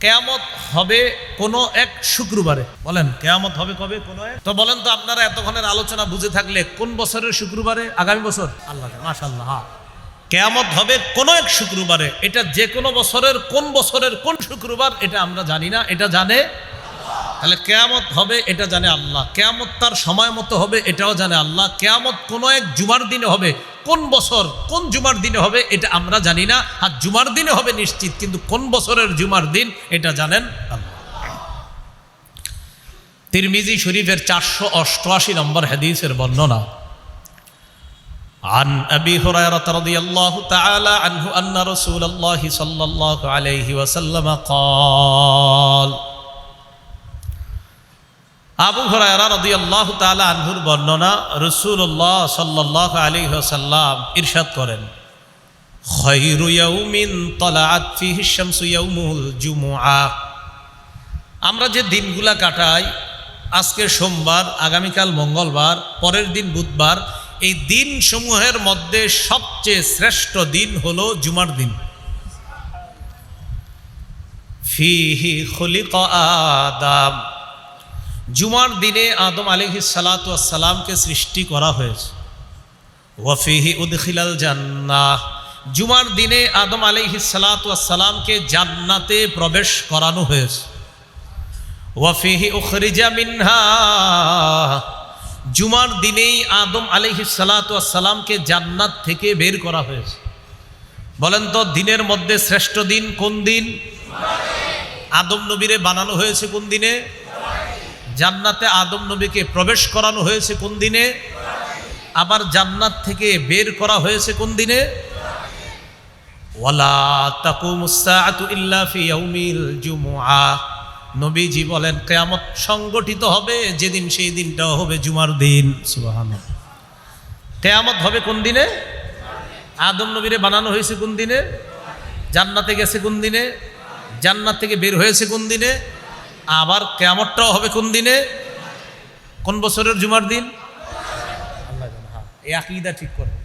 কেয়ামত হবে কোনো এক শুক্রবারে। বলেন, কেয়ামত হবে কবে? কোনো এক? তো বলেন তো আপনারা এতক্ষণের আলোচনা বুঝে থাকলে কোন বছরের শুক্রবারে? আগামী বছর? আল্লাহ মাশাল্লাহ হ্যাঁ। কেয়ামত হবে কোনো এক শুক্রবারে। এটা যে কোনো বছরের, কোন বছরের, কোন শুক্রবার, এটা আমরা জানি না। এটা জানে? তাহলে কেয়ামত হবে, এটা জানে আল্লাহ। কেয়ামত তার সময় মতো হবে, এটাও জানে আল্লাহ। কেয়ামত কোনো এক জুমার দিনে হবে কোন বছর কোন জুমার দিনে হবে এটা আমরা জানি না আর জুমার দিনে হবে নিশ্চিত কিন্তু কোন বছরের জুমার দিন এটা জানেন আল্লাহ তিরমিজি শরীফের চারশো অষ্টআশি নম্বর হাদিসের বর্ণনা عن أبي هريرة رضي الله تعالى عنه أن رسول الله صلى الله عليه وسلم قال আবু হরায়রা রাদিয়াল্লাহু তাআলা আনহুর বর্ণনা রাসূলুল্লাহ সাল্লাল্লাহু আলাইহি ওয়াসাল্লাম ইরশাদ করেন। আমরা যে দিনগুলা কাটাই, আজকে সোমবার, আগামীকাল মঙ্গলবার, পরের দিন বুধবার, এই দিন সমূহের মধ্যে সবচেয়ে শ্রেষ্ঠ দিন হলো জুমার দিন। ফিহি খলিক আদাম। জুমার দিনে আদম আলিহি সালাতামকে সৃষ্টি করা হয়েছে। ওয়াফিহি উদখিলাল জান্নাহ। জুমার দিনে আদম আলিহি সালাতামকে জান্নাতে প্রবেশ করানো হয়েছে। ওয়াফিহি উখরিজা মিনহা। জুমার দিনেই আদম আলিহি সালাতামকে জান্নাত থেকে বের করা হয়েছে। বলেন তো, দিনের মধ্যে শ্রেষ্ঠ দিন কোন দিন? আদম নবীরে বানানো হয়েছে কোন দিনে? জান্নাতে আদম নবীকে প্রবেশ করানো হয়েছে কোন দিনে? আবার জান্নাত থেকে বের করা হয়েছে কোন দিনে? ওয়ালা তাকুমুসসাআতু ইল্লা ফি ইয়াউমিল জুমুআ। নবীজি বলেন, কিয়ামত সংগঠিত হবে, যেদিন সেই দিনটাও হবে জুমার দিন। সুবহানাল্লাহ। কিয়ামত হবে কোন দিনে? আদম নবীরে বানানো হয়েছে কোন দিনে? জান্নাতে গেছে কোন দিনে? জান্নাত থেকে বের হয়েছে কোন দিনে? আবার কেমনটাও হবে কোন দিনে? কোন বছরের জুমার দিন? হ্যাঁ, এই আকিদা ঠিক করবে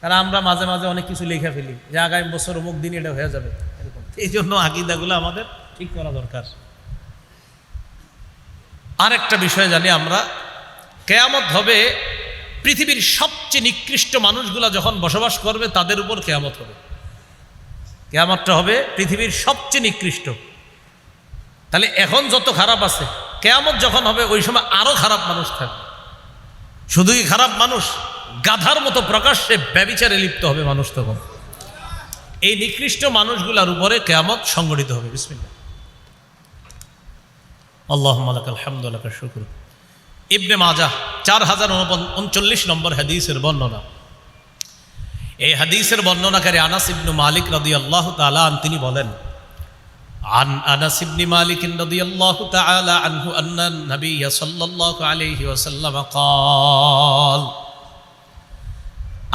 কারণ আমরা মাঝে মাঝে অনেক কিছু লিখে ফেলি। যে আগামী বছর অমুক দিন এটা হয়ে যাবে। এরকম। এই জন্য আকিদাগুলো আমাদের ঠিক করা দরকার। আরেকটা বিষয় জানি আমরা। কেয়ামত হবে পৃথিবীর সবচেয়ে নিকৃষ্ট মানুষগুলা যখন বসবাস করবে তাদের উপর কেয়ামত হবে। কেয়ামতটা হবে পৃথিবীর সবচেয়ে নিকৃষ্ট। তাহলে এখন যত খারাপ আছে, কেয়ামত যখন হবে, ওই সময় আরও খারাপ মানুষ থাকবে। শুধুই খারাপ মানুষ? গাধার মতো প্রকাশ্যে ব্যবিচারে লিপ্ত হবে মানুষ তখন। এই নিকৃষ্ট মানুষগুলার উপরে কেয়ামত সংগঠিত হবে। বিসমিল্লা আল্লাহ আলহামদুল্লাহ শুক্র। ইবনে মাজা চার হাজার উনচল্লিশ নম্বর হাদিসের বর্ণনা। এই হাদিসের বর্ণনাকারী আনাস ইবনু মালিক রাদি আল্লাহ তালান তিনি বলেন عن انس بن مالك رضي الله تعالى عنه ان النبي صلى الله عليه وسلم قال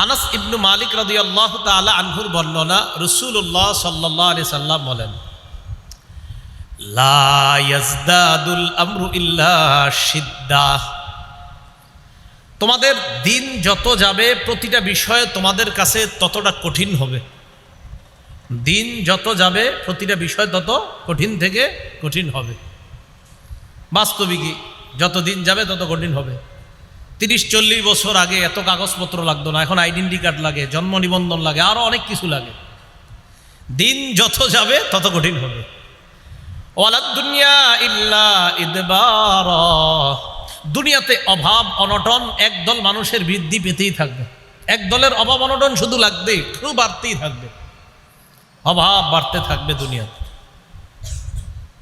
আনাস ইবনু মালিক রাদিয়াল্লাহু তাআলা আনহুর বর্ণনা রাসূলুল্লাহ সাল্লাল্লাহু আলাইহি সাল্লাম বলেন লা ইয়াজদাদুল আমরু ইল্লা শিদ্দাহ তোমাদের দিন যত যাবে প্রতিটা বিষয়ে তোমাদের কাছে ততটা কঠিন হবে দিন যত যাবে, প্রতিটা বিষয় তত কঠিন থেকে কঠিন হবে। বাস্তবিকই, যত দিন যাবে, তত কঠিন হবে। তিরিশ, চল্লিশ বছর আগে এত কাগজপত্র লাগতো না, এখন আইডেন্টি কার্ড লাগে, জন্ম নিবন্ধন লাগে আরও অনেক কিছু লাগে। দিন যত যাবে, তত কঠিন হবে। দুনিয়া ইল্লা দুনিয়াতে অভাব, অনটন একদল মানুষের বৃদ্ধি পেতেই থাকবে। এক দলের অভাব, অনটন শুধু লাগবেই শুধু বাড়তেই থাকবে। অভাব বাড়তে থাকবে দুনিয়াতে।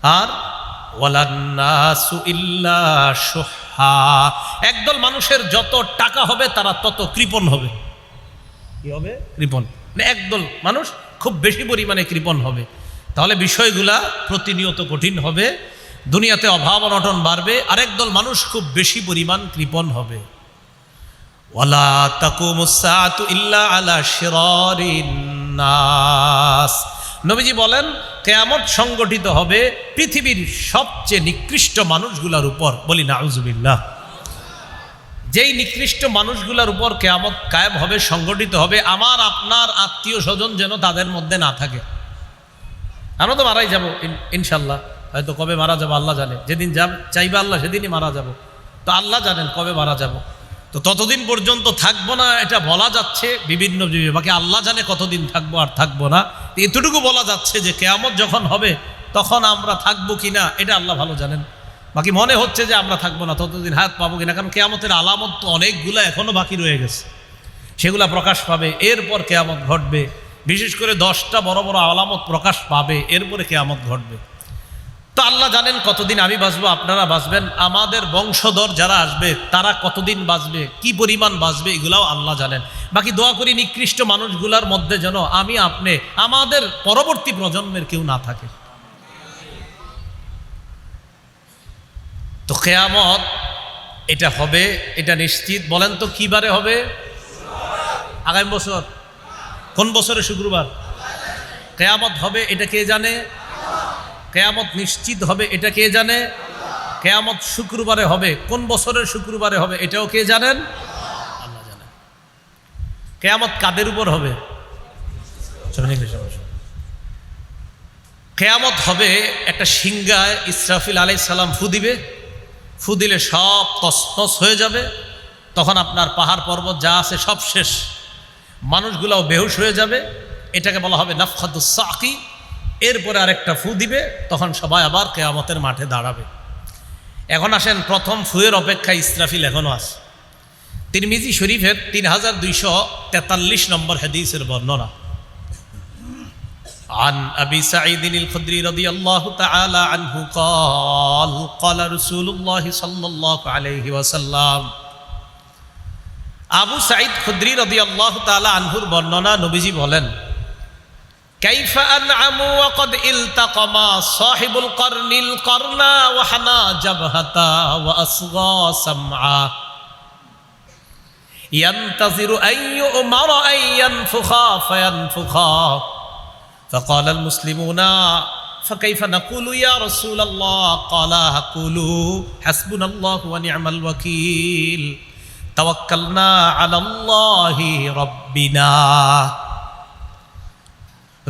আর একদল মানুষের যত টাকা হবে, তারা তত কৃপণ হবে। কি হবে? কৃপণ। মানে একদল মানুষ খুব বেশি পরিমাণে কৃপণ হবে। তাহলে বিষয়গুলা প্রতিনিয়ত কঠিন হবে। দুনিয়াতে অভাব অনটন বাড়বে। আরেক দল মানুষ খুব বেশি পরিমাণ কৃপণ হবে। ওয়ালা তাকুমুসাতু ইল্লা আলা শিরারিন। নাস। নবীজি বলেন, কেয়ামত সংগঠিত হবে পৃথিবীর সবচেয়ে নিকৃষ্ট মানুষগুলোর উপর। বলি, নাউজুবিল্লাহ। যেই নিকৃষ্ট মানুষগুলোর উপর কেয়ামত কায়েম হবে, সংগঠিত হবে, আমার, আপনার আত্মীয় স্বজন যেন তাদের মধ্যে না থাকে। আমরা তো মারাই যাব ইনশাল্লাহ। হয়তো কবে মারা যাব, আল্লাহ জানে। যেদিন যাব চাইবে আল্লাহ, সেদিনই মারা যাব। তো আল্লাহ জানেন কবে মারা যাব। তো ততদিন পর্যন্ত থাকব না, এটা বলা যাচ্ছে। বিভিন্ন বাকি আল্লাহ জানে কতদিন থাকব আর থাকব না। এতটুকু বলা যাচ্ছে যে, কেয়ামত যখন হবে, তখন আমরা থাকব কি না, এটা আল্লাহ ভালো জানেন। বাকি মনে হচ্ছে যে আমরা থাকব না, ততদিন হায়াত পাবো কিনা কারণ কেয়ামতের আলামত তো অনেকগুলো এখনও বাকি রয়ে গেছে। সেগুলা প্রকাশ পাবে, এরপর কেয়ামত ঘটবে। বিশেষ করে দশটা বড় বড় আলামত প্রকাশ পাবে, এরপরে কেয়ামত ঘটবে। তো আল্লাহ জানেন কতদিন আমি বাঁচবো, আপনারা বাঁচবেন। আমাদের বংশধর যারা আসবে, তারা কতদিন বাঁচবে, কি পরিমাণ বাঁচবে, এগুলাও আল্লাহ জানেন। বাকি দোয়া করি নিকৃষ্ট মানুষগুলার মধ্যে যেন আমি আপনি, আমাদের পরবর্তী প্রজন্মের কেউ না থাকে। তো কেয়ামত এটা হবে, এটা নিশ্চিত। বলেন তো, কি বারে হবে? আগামী বছর। কোন বছরে শুক্রবার? কেয়ামত হবে, এটা কে জানে? কেয়ামত নিশ্চিত হবে, এটা কে জানে? কেয়ামত শুক্রবারে হবে, কোন বছরের শুক্রবারে হবে, এটাও কে জানেন? আল্লাহ কেয়ামত কাদের উপর হবে। কেয়ামত হবে একটা সিংগায় ইসরাফিল আলাই সালাম ফু দিবে। ফু দিলে সব তসনস হয়ে যাবে। তখন আপনার পাহাড় পর্বত যা আছে সব শেষ। মানুষগুলাও বেহুশ হয়ে যাবে। এটাকে বলা হবে নাফখাদুসাকি এরপরে আরেকটা ফু দিবে তখন সবাই আবার কেয়ামতের মাঠে দাঁড়াবে এখন আসেন প্রথম ফুয়ের অপেক্ষা ইসরাফিল এখনও আছে তিরমিজি শরীফের তিন হাজার দুইশো তেতাল্লিশ নম্বর হাদিসের বর্ণনা عن أبي سعيد الخدري رضي الله تعالى عنه قال قال رسول الله صلى الله عليه وسلم আবু সাইদ খুদ্রি রদি আল্লাহ তালা আনহুর বর্ণনা নবীজি বলেন كيف أنعم وقد التقما صاحب القرن القرنا وحنا جبهتا وأصغى سمعا. ينتظر أن يؤمر أن ينفخا فينفخا فقال المسلمون فكيف نقول يا رسول الله؟ قال قولوا حسبنا الله ونعم الوكيل. توكلنا على الله ربنا.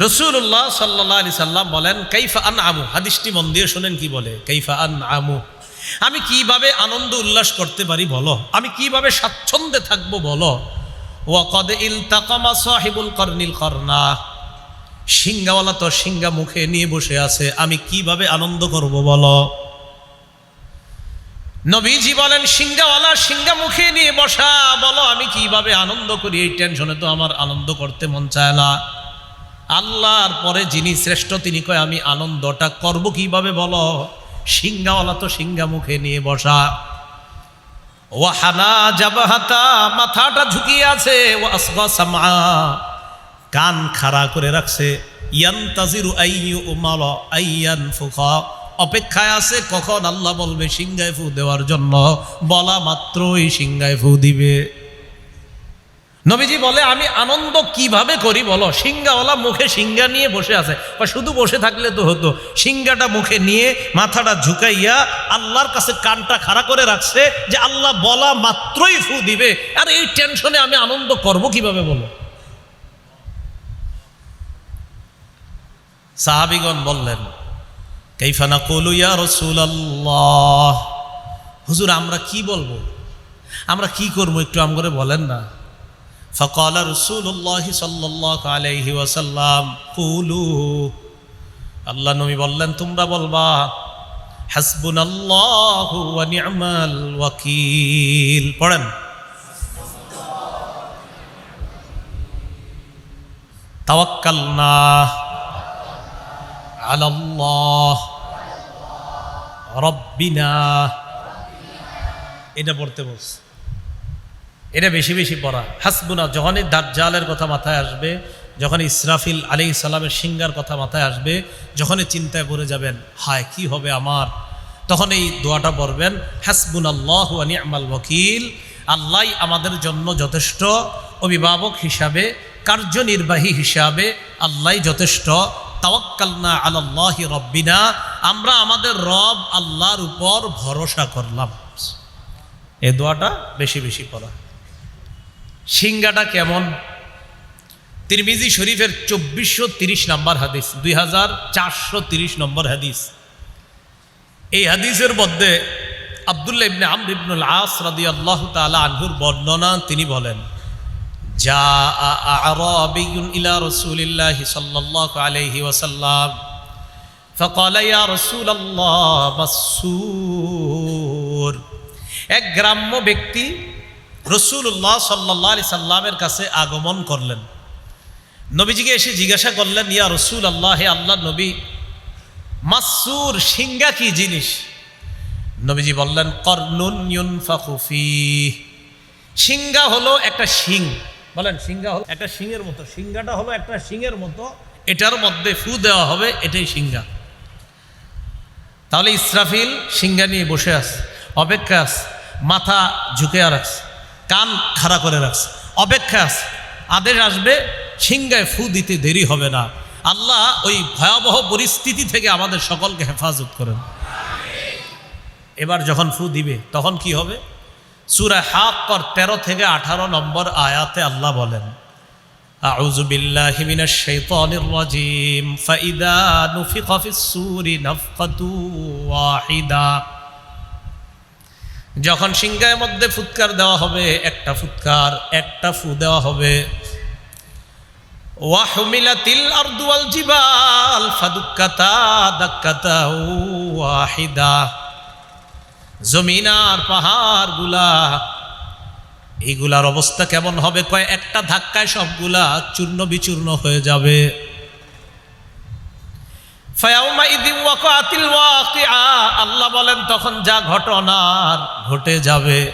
রসুল্লাহ সাল্লাহ আলি সাল্লাম বলেন, কাইফা আন আমু হাদিসটি মন দিয়ে শোনেন কি বলে? কাইফা আন আমু আমি কীভাবে আনন্দ উল্লাস করতে পারি বলো? আমি কীভাবে স্বাচ্ছন্দ্যে থাকব বলো? ওয়াকদ ইল তাকামা কর্নিল কর্না সিঙ্গাওয়ালা তো সিঙ্গা মুখে নিয়ে বসে আছে, আমি কীভাবে আনন্দ করব বলো? নবীজি বলেন সিঙ্গাওয়ালা সিঙ্গা মুখে নিয়ে বসা, বলো আমি কীভাবে আনন্দ করি? এই টেনশনে তো আমার আনন্দ করতে মন চায় না। আল্লাহর পরে যিনি শ্রেষ্ঠ, তিনি কয়, আমি আনন্দটা করব কীভাবে বলো? সিংহাওয়ালা তো সিংহা মুখে নিয়ে বসা। ওয়াহানা জাবাহাতা, মাথাটা ঝুঁকিয়ে আছে। ও আসবা কান খাড়া করে রাখছে। ইয়ান তাজিরু আইয়ু উমাল আইয়ান ফুখা, অপেক্ষায় আছে কখন আল্লাহ বলবে সিংগায় ফু দেওয়ার জন্য? বলা মাত্রই সিংগায় ফু দিবে। নবীজি বলে, আমি আনন্দ কীভাবে করি বলো? সিঙ্গাওয়ালা মুখে সিঙ্গা নিয়ে বসে আছে। বা শুধু বসে থাকলে তো হতো। সিঙ্গাটা মুখে নিয়ে মাথাটা ঝুঁকাইয়া আল্লাহর কাছে কানটা খাড়া করে রাখছে যে আল্লাহ বলা মাত্রই ফু দিবে। আর এই টেনশনে আমি আনন্দ করব কীভাবে বলো? সাহাবিগণ বললেন কৈফানা কলু ইয়া রসুল আল্লাহ হুজুর, আমরা কি বলব? আমরা কি করব? একটু আম করে বলেন না। فقال رسول الله صلى الله عليه وسلم قولوا আল্লাহ নবী বললেন তোমরা বলবা হাসবুনাল্লাহু ওয়া নি'মাল ওয়াকিল পড়েন তাওয়াক্কালনা আলাল্লাহ রব্বিনা এটা পড়তে বলছে এটা বেশি বেশি পড়া। হাসবুনা, যখনই দাজ্জালের কথা মাথায় আসবে যখন ইসরাফিল আলী সালামের সিঙ্গার কথা মাথায় আসবে, যখনই চিন্তায় পড়ে যাবেন, হায়, কি হবে আমার? তখন এই দোয়াটা পড়বেন হাসবুন আল্লাহ নি'মাল ওয়াকিল, আল্লাহ আমাদের জন্য যথেষ্ট অভিভাবক হিসাবে, কার্যনির্বাহী হিসাবে আল্লাহ যথেষ্ট। তাওয়াক্কালনা আলাল্লাহি রব্বিনা, আমরা আমাদের রব আল্লাহর উপর ভরসা করলাম। এই দোয়াটা বেশি বেশি পড়া। সিঙ্গাটা কেমন তিরমিজি শরীফের চব্বিশশো তিরিশ নম্বর হাদিস দুই হাজার চারশো তিরিশ নম্বর হাদিস এই হাদিসের মধ্যে আবদুল্লাহ ইবনে আমর ইবনুল আস রাদি আল্লাহ তালা আনহুর বর্ণনা তিনি বলেন যা আরাবিয়ুন ইলা রাসূলিল্লাহি সাল্লাল্লাহু আলাইহি ওয়াসাল্লাম فقال يا رسول الله مسور এক গ্রাম্য ব্যক্তি রসুল্লাহ সাল্লাহ আলি সাল্লামের কাছে আগমন করলেন। নবীজিকে এসে জিজ্ঞাসা করলেন, ইয়া রসুল আল্লাহ হে আল্লাহ নবী, মাসুর সিঙ্গা কি জিনিস? নবীজি বললেন কর্নুন ইউনফাকুফি সিঙ্গা হলো একটা শিং। বলেন সিঙ্গা হলো একটা শিংয়ের মতো। সিঙ্গাটা হলো একটা শিংয়ের মতো। এটার মধ্যে ফু দেওয়া হবে, এটাই সিঙ্গা তাহলে ইসরাফিল সিঙ্গা নিয়ে বসে আছে অপেক্ষা আছে, মাথা ঝুঁকে রাখছে কান খাড়া করে রাখছে অপেক্ষা আছে আদেশ আসবে সিঙ্গায় ফু দিতে দেরি হবে না আল্লাহ ওই ভয়াবহ পরিস্থিতি থেকে আমাদের সকলকে হেফাজত করেন এবার যখন ফু দিবে তখন কি হবে সুরা হাক কর তেরো থেকে আঠারো নম্বর আয়াতে আল্লাহ বলেন أعوذ بالله من الشيطان الرجيم فإذا نفخ في السور نفقة واحدة যখন সিংহায়ের মধ্যে ফুৎকার দেওয়া হবে, একটা ফুৎকার, একটা ফু দেওয়া হবে। ওয়াহমিলাতিল আরদু ওয়াল জিবাল ফাদুক্কাতা দাক্কাতা ওয়াহিদা। জমিন আর পাহাড়গুলা এইগুলার অবস্থা কেমন হবে? কয় একটা ধাক্কায় সবগুলা চূর্ণ বিচূর্ণ হয়ে যাবে। আল্লাহ বলেন, তখন যা ঘটনার ঘটে যাবে।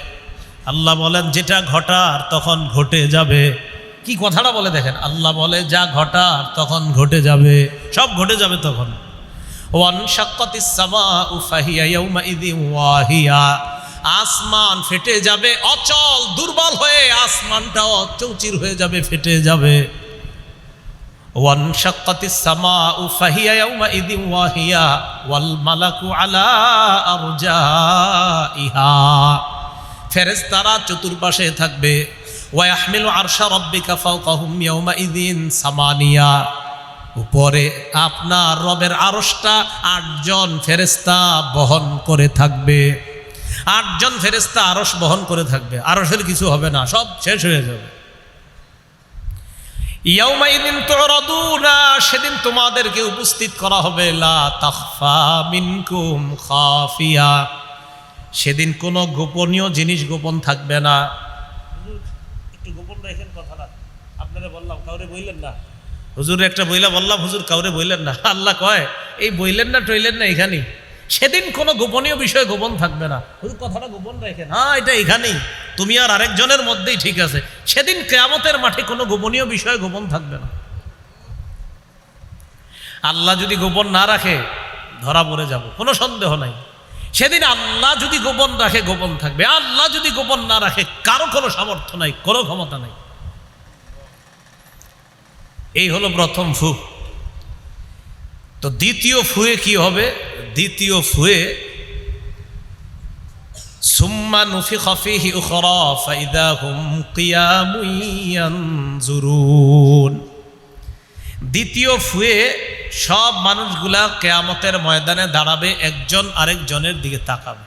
আল্লাহ বলেন, যেটা ঘটার তখন ঘটে যাবে। কি কথাটা বলে দেখেন? আল্লাহ বলে, যা ঘটার তখন ঘটে যাবে। সব ঘটে যাবে তখন। ওয়ান শাক্কাতিস সামাউ ফাহিয়া ইয়াউমাইযিন ওয়াহিয়া। আসমান ফেটে যাবে, অচল, দুর্বল হয়ে আসমানটাও চৌচির হয়ে যাবে, ফেটে যাবে। সামাউ ফাহিয়া ইয়াউমাইযিন ওয়াহিয়া ওয়াল মালাকু আলা আরজাইহা ফেরেশতারা চতুর্পাশে থাকবে। ওয়াহমিলু আরশা রাব্বিকা ফাওকাহুম ইয়াউমাইযিন সামানিয়া। উপরে আপনার রবের আরসটা আটজন ফেরেস্তা বহন করে থাকবে। আটজন ফেরেস্তা আরস বহন করে থাকবে। আরসের কিছু হবে না, সব শেষ হয়ে যাবে। ইয়াউমাইদিন তুরাদুনা সেদিন তোমাদেরকে উপস্থিত করা হবে লা তাখফা মিনকুম খাফিয়া। সেদিন কোনো গোপনীয় জিনিস গোপন থাকবে না। একটু গোপন রাখেন কথাটা। আপনারা বললাম কাউরে বললেন না? হুজুর একটা বইলা বললাম হুজুর কাউরে বইলেন না? আল্লাহ কয় এই বইলেন না টইলেন না এখানেই। সেদিন কোনো গোপনীয় বিষয় গোপন থাকবে না। হুজুর কথাটা গোপন রাখেন না, এটা এখানেই। তুমি আর আরেকজনের মধ্যেই ঠিক আছে। সেদিন কেয়ামতের মাঠে কোনো গোপনীয় বিষয় গোপন থাকবে না। আল্লাহ যদি গোপন না রাখে, ধরা পড়ে যাব। কোনো সন্দেহ নাই। সেদিন আল্লাহ যদি গোপন রাখে, গোপন থাকবে। আল্লাহ যদি গোপন না রাখে, কারও কোনো সামর্থ্য নাই, কোনো ক্ষমতা নাই। এই হলো প্রথম ফু তো দ্বিতীয় ফুয়ে কি হবে? দ্বিতীয় ফুয়ে, সুম্মা নুফি খফিহি ফাইদা হুম কিয়ামুইয়ানজুরুন দ্বিতীয় ফুয়ে, সব মানুষগুলা কেয়ামতের ময়দানে দাঁড়াবে, একজন আরেকজনের দিকে তাকাবে।